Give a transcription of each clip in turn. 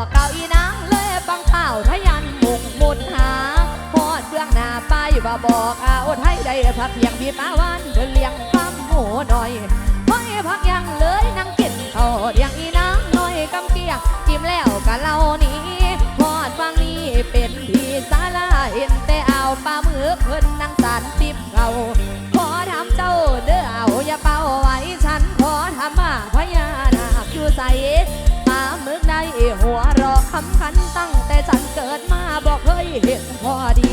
อกเก่าอีนางเลยบังเป่าวทยันมุงมุดหาพอดเบื้องหน้าไปว่าบอกเอาไทยได้พักเพียงพี่ป้าวันเธอเลี้ยงปั๊มหมูหน่อยพ่อพักยา เล็กพอดี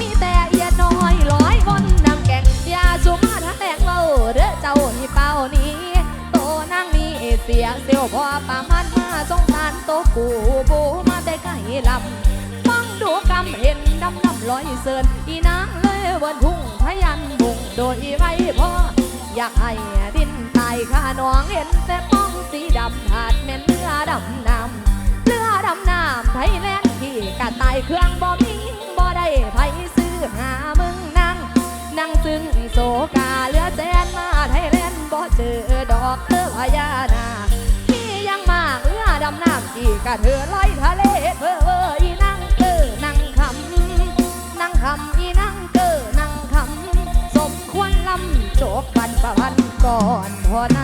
มีแต่เอียน้อยร้อยมนนำแกงยาชุมาทะแตงเบาเรือเจ้าที่เป้านี้โตนั่งมีเสียเสียวพอประมันมาสงสารโตกูบูมาแต่ไกลลำฟังดูกำเห็นดำดำลอยเสินอีนางเลยวันพุ่งพยันบุงโดยไว้พ่ออยากให้ดินตายข้าน้องเห็นแต่ เครื่องบ่มีบ่ได้ไผซื้อหามึงนั่ง นั่งซึ่งโซกาเหลือแสนมาไทยเล่นด์บ่เจอดอกเออพญานาพี่ยังมาเอื้อดำน้ำอีกัะเธอลอยทะเลเพอเอออีนั่งเกอนั่งคำนั่งคำอีนั่งเกอนั่งคำสมควรลำโจกพันประพันก่อนพอนา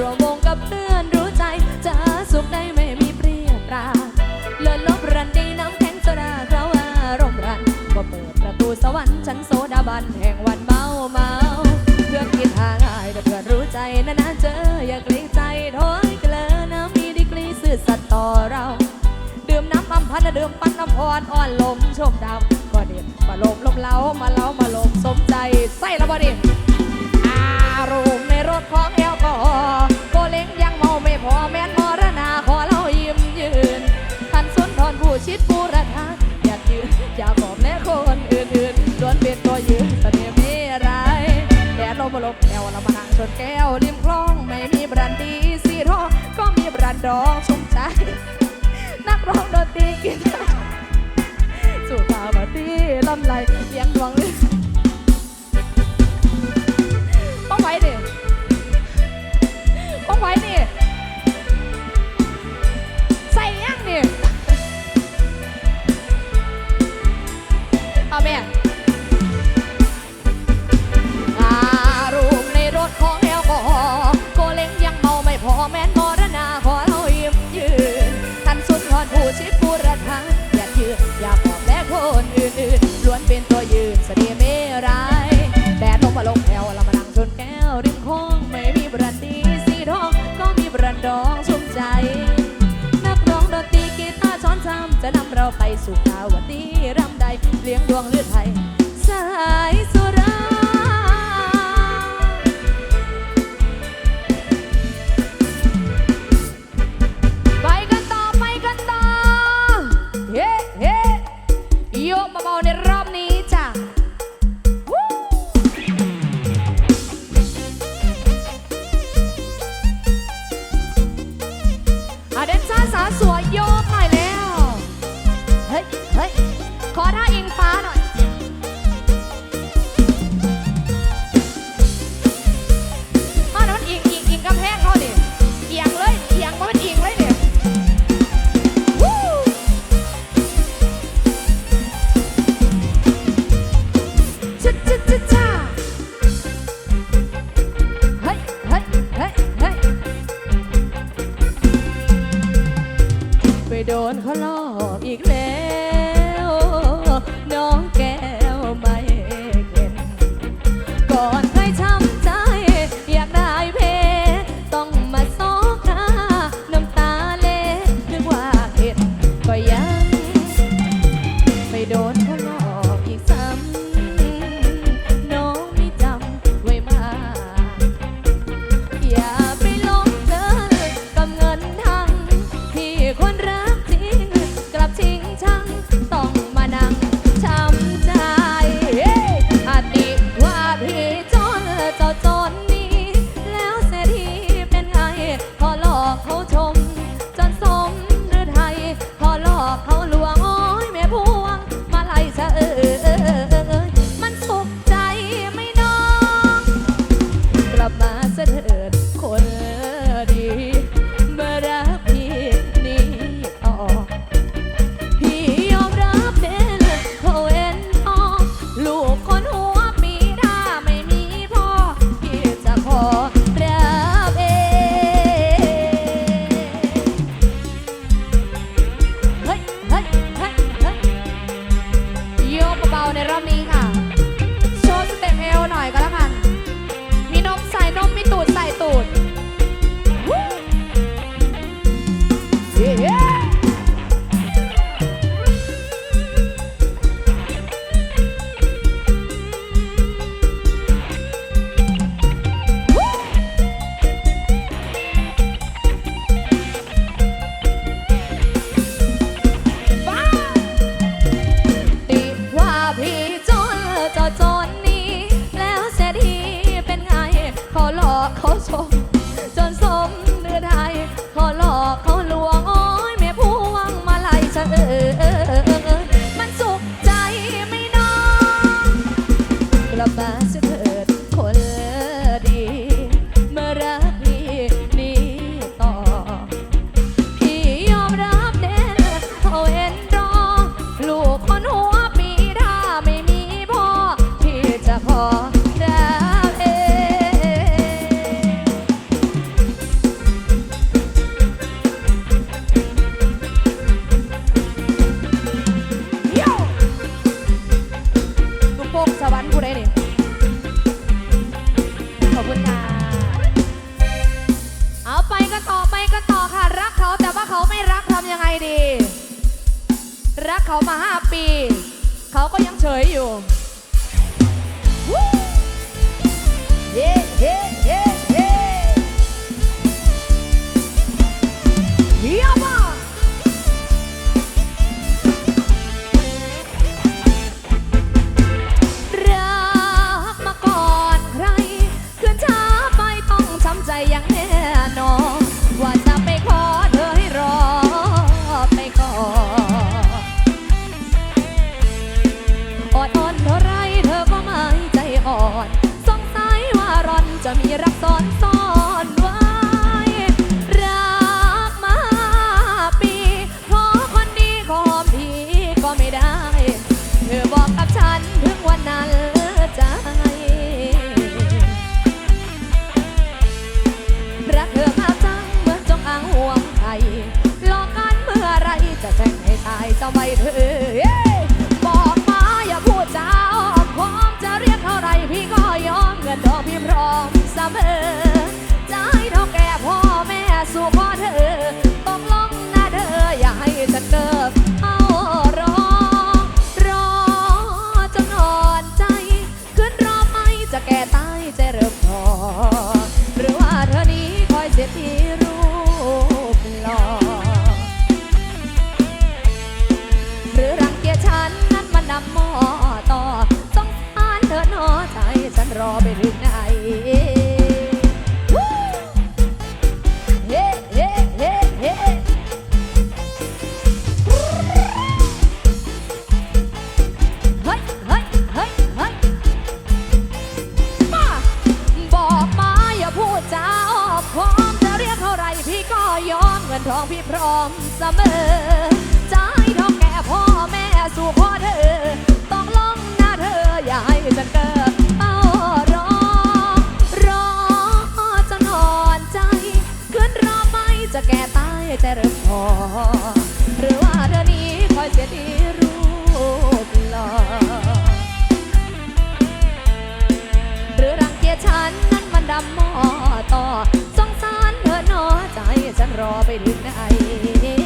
รวมวงกับเพื่อนรู้ใจ จะสุขได้ไม่มีเปรียบตราเลิศลบรันดีน้ำแข็งโซดาเราอารมณ์รันก็เปิดประตูสวรรค์ชั้นโซดาบันแห่งวันเมาเมาเพื่อนคินทาง่ายแต่เพื่อนรู้ใจนานาเจออยากเกยงใจถอยเกลือน้ำมีดีกรีสื่อสัตว์ต่อเราดื่มน้ำอัมพันธ์ดื่มปั้นน้ำพรอ่อนลมชมดาวก็เด็ดมาลมลมเล้ามาเล้ามาลมสมใจใส่ละบ่ดิอารมณ์ในรถของ กอฮอล์โกเล้งยังเมาไม่พอแม่นมรณาขอเรายิ้มยืนท่านสุนทรผู้ชิดบูรณาอยากยืนอยากบอกแม่คนอื่นๆล้วนเป็นตัวยืนเสน่ห์ไม่ร้ายแดดลมลมแอวเรามานั่งชนแก้วริมคลองไม่มีบรันดีสีทองก็มีบรันดองชุ่มใจนักร้องดนตรีกีตาร์สู่ภาวตีลำไรเลี้ยงดวงเลย ป้อ เราไปสู่ภาวตีรำใดเลี้ยงดวงเลือดไทยสายสุร lullabies จะไม่เธอ ไป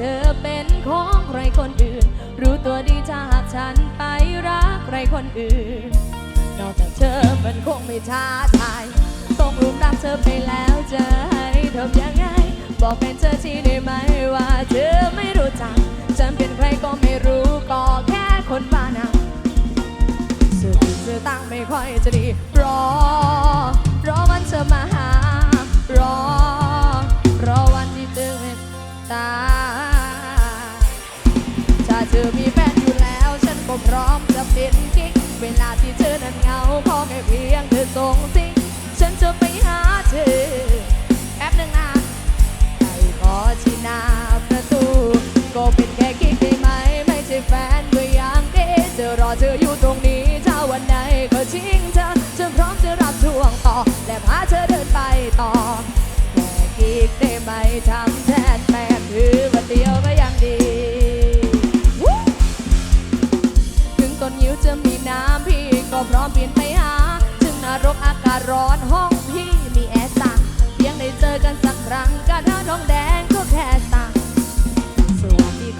เธอเป็นของใครคนอื่น รู้ตัวดีถ้าหากฉันไปรักใครคนอื่น นอกจากเธอมันคงไม่ท้าทายต้องรุมรักเธอไปแล้วจะให้ทำยังไง บอกเป็นเธอที่ได้ไหมว่าเธอไม่รู้จักฉันเป็นใครก็ไม่รู้ก็แค่คนบ้านังเสื้อติดเสื้อตั้งไม่ค่อยจะดีรอรอวันเธอมาหารอ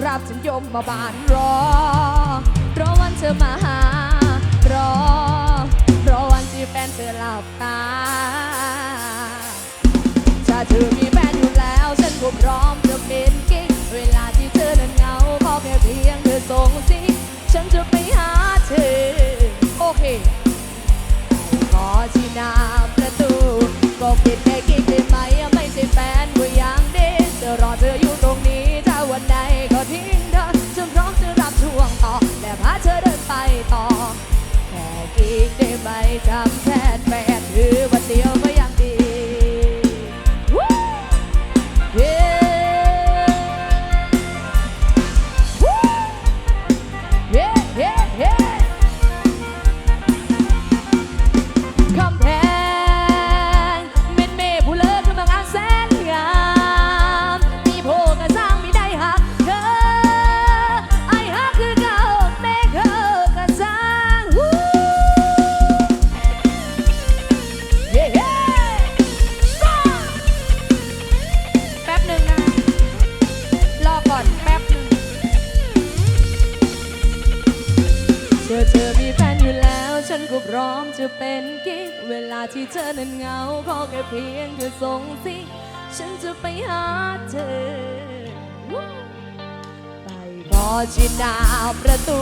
รับฉันยมมาบานรอ รอวันเธอมาหา รอ รอวันที่แฟนเธอหลับตา ถ้าเธอมีแฟนอยู่แล้วฉันก็พร้อมจะเป็นกิ๊กเวลาที่เธอนั้นเหงาขอแค่เพียงเธอส่งสิฉันจะไปหาเธอ โอเค ขอที่หน้าประตู ก็ปิดแค่กิ๊กได้ไหม กิ๊กได้ไหมทำแทนแฟนถือวันเดียวไม่ ส่งสิ ฉันจะไปหาเธอ ไปก็ชิดหน้าประตู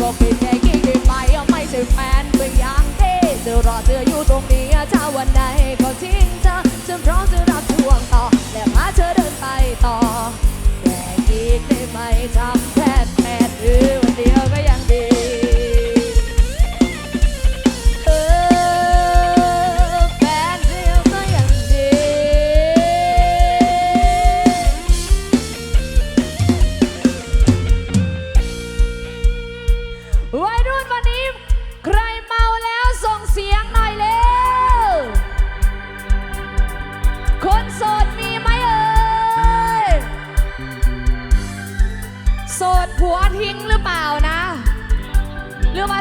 ก็เป็นแค่กิ๊กได้ไหมไม่ใช่แฟนก็ยังเท่จะรอเธออยู่ตรงนี้ถ้าวันใดก็ทิ้งเธอฉันพร้อมจะรับช่วงต่อ และพาเธอเดินไปต่อแค่กิ๊กได้ไหมทำแทนแทนหรือวันเดียวก็ยังดี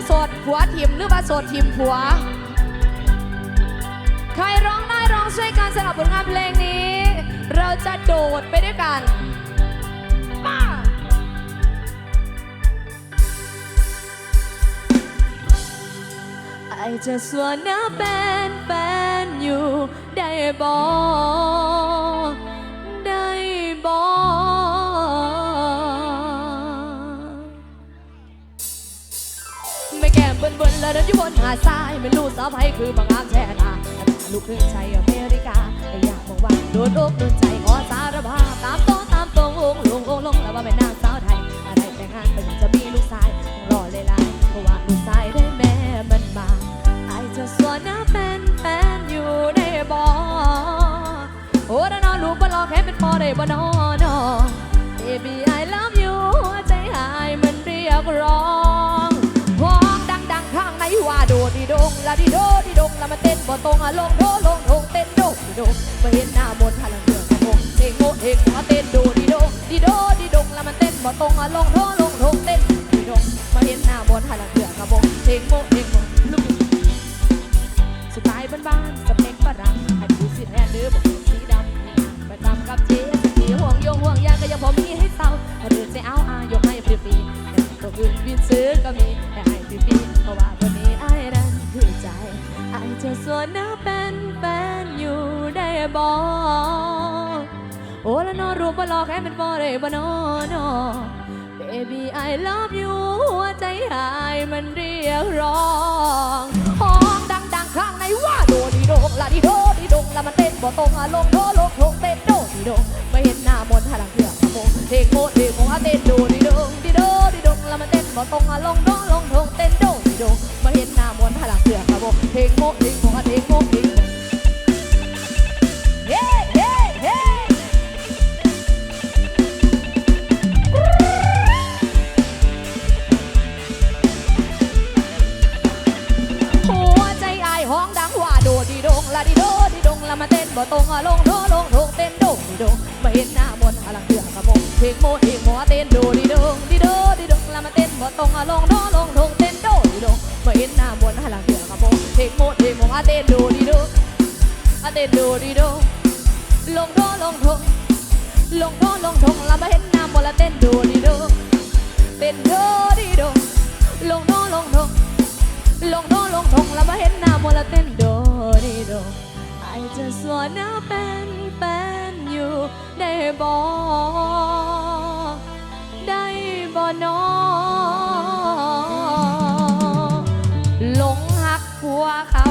สดผัวทิมหรือว่าโสดทิมผัว ใครร้องได้ร้องช่วยกันสำหรับผลงานเพลงนี้ เราจะโดดไปด้วยกันมาไอจะสวนเนะเป็นแฟนอยู่ได้บอก เบิ่นแล้วเดินอยู่บนหาดทรายไม่รู้สาวไผคือบางอามแช่ตาลูกครึ่งชัยอเมริกาแต่อยากบอกว่าโดนอกโดนใจขอสารภาพตามโตตามตรงองลงองลงแล้วว่าไม่น่า บ่ตรงอะลงโดลงทงเต้นโดดิโดมาเห็นหน้ามนต์หาลังเดือกกระโงเฮงโงเฮงมาเต้นโดดิโดดิโดดิดงละมาเต้นบ่ตรงอะลงโดลงทงเต้นดิโดมาเห็นหน้ามนต์หาลังเดือกกระโงเฮงโงเฮงโงลูกสไตล์บ้านๆสเปคฝรั่งให้ดูสิแทนหรือบอกสีดำไปตามกับเจ๊สีห่วงโยงห่วงยางก็ยังพอมีให้เศร้าหรือจะเอาอายกให้ฟรีๆแต่ตัวอื่นบินซื้อก็มี อใจอายจะส่วนน้าเป็นแฟนอยู่ได้บอกโอ้แล้วนอนรูปบ่หลอกให้เป็นบ่ได้บ่นอนอ Baby I love you หัวใจหายมันเรียกร้องห้องดังๆข้างในว่าโดดีโดงละดีโดดีดงละมันเต้นบ่ตรงอะลงโดลงทงเต้นโดดีโดไม่เห็นหน้ามนต์หลังเถื่อขโมงเทงโมเทงโมอะเต้นโดดีโดงดีโดดีดงละมันเต้นบ่ตรงอะลงโดลงทงเต้นโด ดีโดไม่เห็นหน้ามวนต์หลังเถื่อขโมงเทงโมเทงโมอะเทงโมเทงโมเฮ้เฮ้เฮ้หัวใจไอายห้องดังว่าโดดีดงละดีโดดีดงละมาเต้นบ่ตรงอะลงโดลงทงเต้นโดดีดงมาเห็นหน้ามวนต์หลังเถื่อกระโมงเพลงโมเองหัวเต้นโดดีดงดีโดดีดงละมาเต้นบ่ตรงอะลงโดลงทงเต้นโด เห็นหน้าบนหันหลังเหือกับโมเทคโมเทคโมอาเต้นดดีดูอาเต้นดูดีดลงโทลงทงลงโทลงทงแล้วม่เห็นหน้าบนแล้วเต้นโดูดีดเต้นโดูดีดลงโทลงทงลงโทลงทงแล้วม่เห็นหน้าบนแล้วเต้นโดูดีดู I จะส่ wanna เป็นเป็นอยู่ได้บ่ได้บ่น้อง พัวเขา